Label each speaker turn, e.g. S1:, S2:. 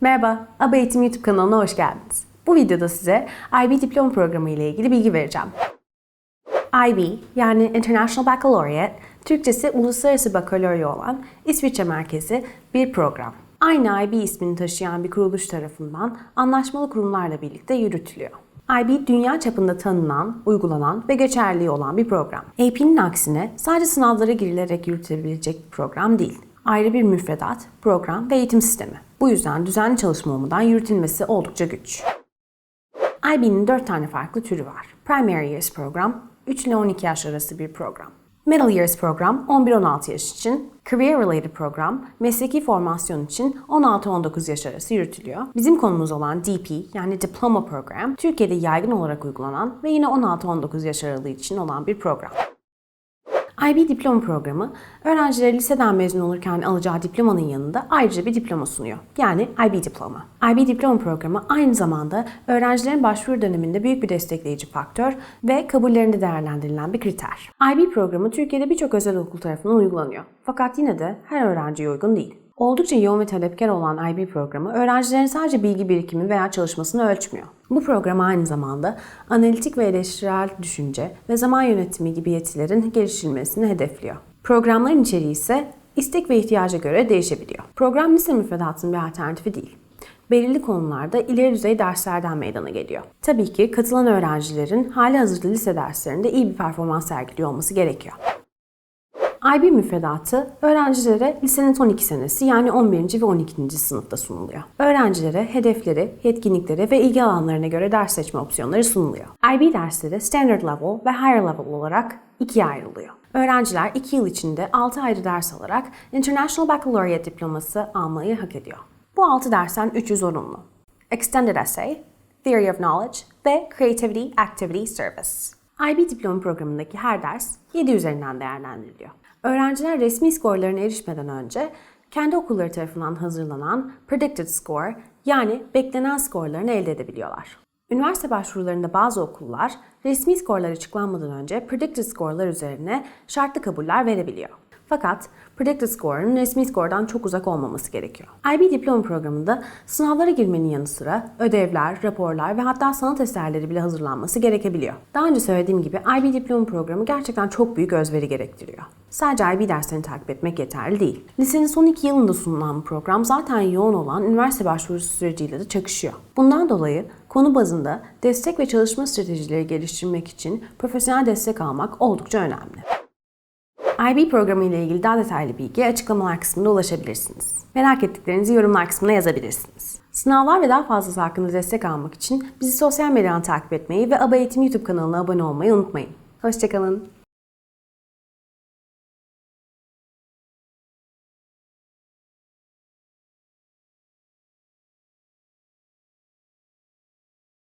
S1: Merhaba, ABA Eğitim YouTube kanalına hoş geldiniz. Bu videoda size IB diploma programı ile ilgili bilgi vereceğim. IB yani International Baccalaureate, Türkçesi Uluslararası Bakalorya olan İsviçre merkezi bir program. Aynı IB ismini taşıyan bir kuruluş tarafından anlaşmalı kurumlarla birlikte yürütülüyor. IB dünya çapında tanınan, uygulanan ve geçerli olan bir program. AP'nin aksine sadece sınavlara girilerek yürütülebilecek bir program değil. Ayrı bir müfredat, program ve eğitim sistemi. Bu yüzden düzenli çalışma olmadan yürütülmesi oldukça güç. IB'nin 4 tane farklı türü var. Primary Years program, 3 ile 12 yaş arası bir program. Middle Years program 11-16 yaş için, Career Related program mesleki formasyon için 16-19 yaş arası yürütülüyor. Bizim konumuz olan DP yani Diploma Program Türkiye'de yaygın olarak uygulanan ve yine 16-19 yaş aralığı için olan bir program. IB diploma programı öğrencilere liseden mezun olurken alacağı diplomanın yanında ayrıca bir diploma sunuyor. Yani IB diploma. IB diploma programı aynı zamanda öğrencilerin başvuru döneminde büyük bir destekleyici faktör ve kabullerinde değerlendirilen bir kriter. IB programı Türkiye'de birçok özel okul tarafından uygulanıyor. Fakat yine de her öğrenciye uygun değil. Oldukça yoğun ve talepkar olan IB programı öğrencilerin sadece bilgi birikimi veya çalışmasını ölçmüyor. Bu program aynı zamanda analitik ve eleştirel düşünce ve zaman yönetimi gibi yetilerin geliştirilmesini hedefliyor. Programların içeriği ise istek ve ihtiyaca göre değişebiliyor. Program lise müfredatının bir alternatifi değil. Belirli konularda ileri düzey derslerden meydana geliyor. Tabii ki katılan öğrencilerin hali hazırda lise derslerinde iyi bir performans sergiliyor olması gerekiyor. IB müfredatı öğrencilere lisenin son iki senesi yani 11. ve 12. sınıfta sunuluyor. Öğrencilere hedefleri, yetkinlikleri ve ilgi alanlarına göre ders seçme opsiyonları sunuluyor. IB dersleri Standard Level ve Higher Level olarak ikiye ayrılıyor. Öğrenciler 2 yıl içinde 6 ayrı ders alarak International Baccalaureate diploması almayı hak ediyor. Bu 6 dersten 3'ü zorunlu. Extended Essay, Theory of Knowledge ve Creativity Activity Service. IB diploma programındaki her ders 7 üzerinden değerlendiriliyor. Öğrenciler resmi skorlarına erişmeden önce kendi okulları tarafından hazırlanan Predicted Score yani beklenen skorlarını elde edebiliyorlar. Üniversite başvurularında bazı okullar resmi skorlar açıklanmadan önce Predicted Score'lar üzerine şartlı kabuller verebiliyor. Fakat Predicted Score'ın resmi skordan çok uzak olmaması gerekiyor. IB diploma programında sınavlara girmenin yanı sıra ödevler, raporlar ve hatta sanat eserleri bile hazırlanması gerekebiliyor. Daha önce söylediğim gibi IB diploma programı gerçekten çok büyük özveri gerektiriyor. Sadece IB derslerini takip etmek yeterli değil. Lisenin son iki yılında sunulan bu program zaten yoğun olan üniversite başvurusu süreciyle de çakışıyor. Bundan dolayı konu bazında destek ve çalışma stratejileri geliştirmek için profesyonel destek almak oldukça önemli. IB programı ile ilgili daha detaylı bilgi açıklamalar kısmında ulaşabilirsiniz. Merak ettiklerinizi yorumlar kısmına yazabilirsiniz. Sınavlar ve daha fazlası hakkında destek almak için bizi sosyal medyadan takip etmeyi ve ABA Eğitim YouTube kanalına abone olmayı unutmayın. Hoşçakalın.